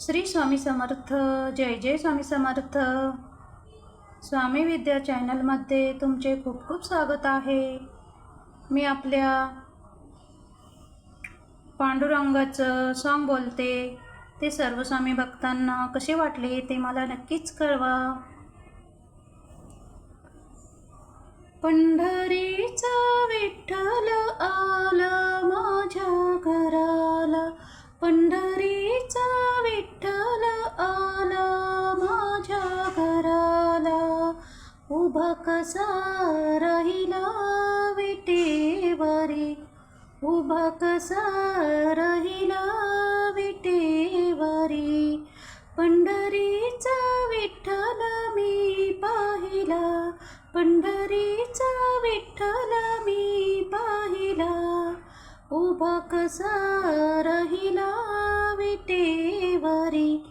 श्री स्वामी समर्थ जय जय स्वामी समर्थ. स्वामी विद्या चॅनलमध्ये तुमचे खूप खूप स्वागत आहे. मी आपल्या पांडुरंगाचं सॉन्ग बोलते. ते सर्व स्वामी भक्तांना कसे वाटले ते मला नक्कीच कळवा. पंढरीचा विठ्ठल आला उभा कसा राहिला विटेवरी? उभा कसा राहिला विटेवरी? पंढरीचा विठ्ठल मी पाहिला पंढरीचा विठ्ठल मी पाहिला. उभा कसा राहिला विटेवरी?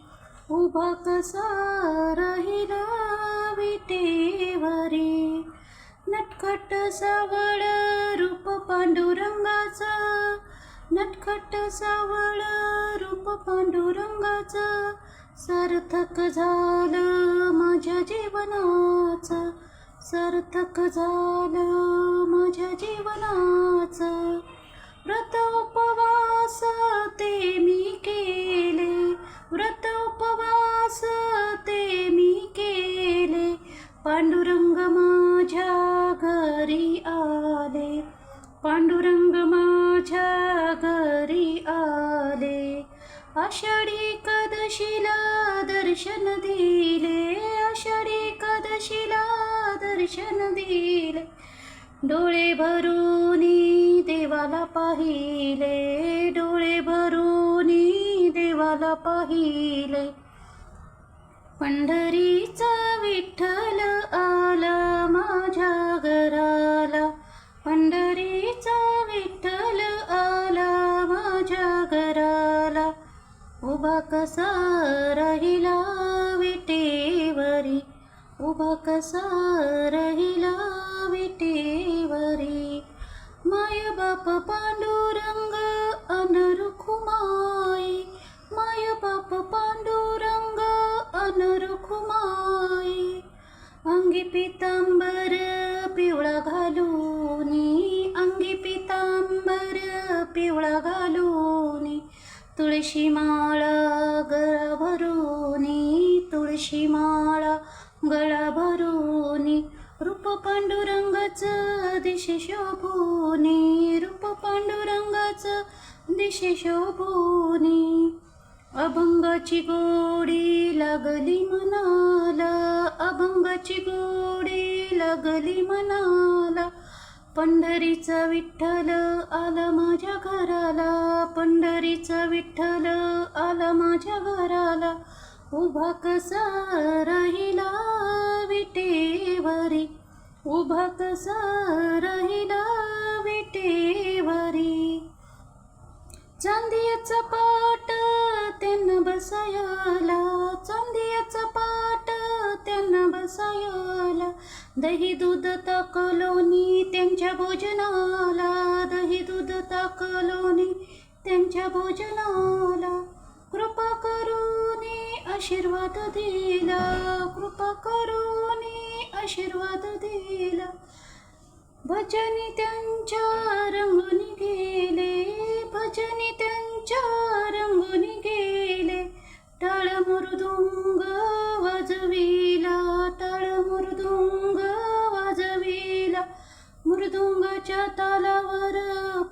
उभा कसा राहिला विटेवरी नटखट सावळ रूप पांडुरंगाचं. नटखट सावळ रूप पांडुरंगाचं. सार्थक झालं माझ्या जीवनाचं. सार्थक झालं माझ्या जीवनाचं. व्रत उपवास ते मी केले. व्रत उपवास पांडुरंग माझ्या घरी आले. पांडुरंग माझ्या घरी आले. आषाढी एकादशीला दर्शन दिले. आषाढी एकादशीला दर्शन दिले. डोळे भरून देवाला पाहिले. डोळे भरून देवाला पाहिले. पंढरीचा विठ्ठल उभा कसा राहिला विटेवरी? उभा कसा राहिला विटेवरी? माय बाप पांडुरंग अनरुखुमाई माय बाप पांडुरंग अनरुखुमाई. अंगी पितांबर पिवळा घालूनी अंगी पितांबर पिवळा घालूनी तुळशी माळा गळ भरूनी तुळशी माळा गळ भरूनी रूप पांडुरंगाचं दिशे शोभूनी रूप पांडुरंगाचं दिशे शोभूनी. अभंगाची गोडी लागली मनाला अभंगाची गोडी लागली मनाला पंढरीचा विठ्ठल आला माझ्या घराला. पंढरीचा विठ्ठल आला माझ्या घराला. उभा कसा राहिला विटेवरी. उभा कसा राहिला दही दूध ताकलोनी त्यांच्या भोजनाला. दही दूध ताकलोनी त्यांच्या भोजनाला. कृपा करूनी आशीर्वाद दिला. कृपा करूनी आशीर्वाद दिला. भजनी त्यांच्या रंगून गेले. भजनी त्यांच्या रंगून गेले. टाळ मृदुंग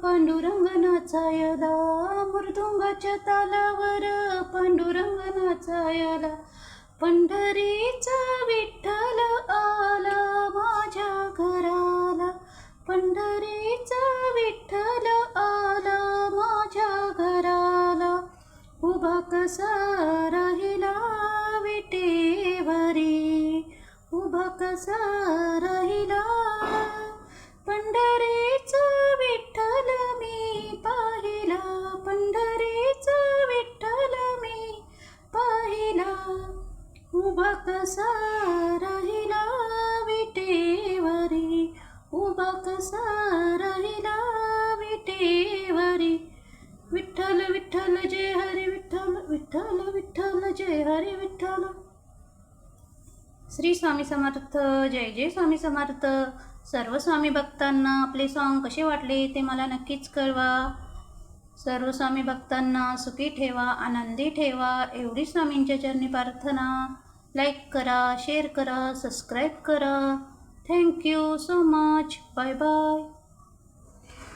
पांडुरंग नाचायला मृदुंगाच्या तालावर पांडुरंग नाचायला पंढरीचा विठ्ठल आला माझ्या घराला. पंढरीचा विठ्ठल आला माझ्या घराला. उभा कसा राहिला विटेवरी? उभा कसा राहिला? पंढरीचा विठ्ठल कसा राहिला विटेवरी. उभा कसा राहिला विटेवरी. विठ्ठल विठ्ठल जय हरी विठ्ठल विठ्ठल विठ्ठल जय हरी विठ्ठल. श्री स्वामी समर्थ जय जय स्वामी समर्थ. सर्व स्वामी भक्तांना आपले सॉन्ग कसे वाटले ते मला नक्कीच कळवा. सर्व स्वामी भक्तांना सुखी ठेवा आनंदी ठेवा. एवढी स्वामींच्या चरणी प्रार्थना. लाईक करा शेअर करा सबस्क्राईब करा. Thank you so much bye bye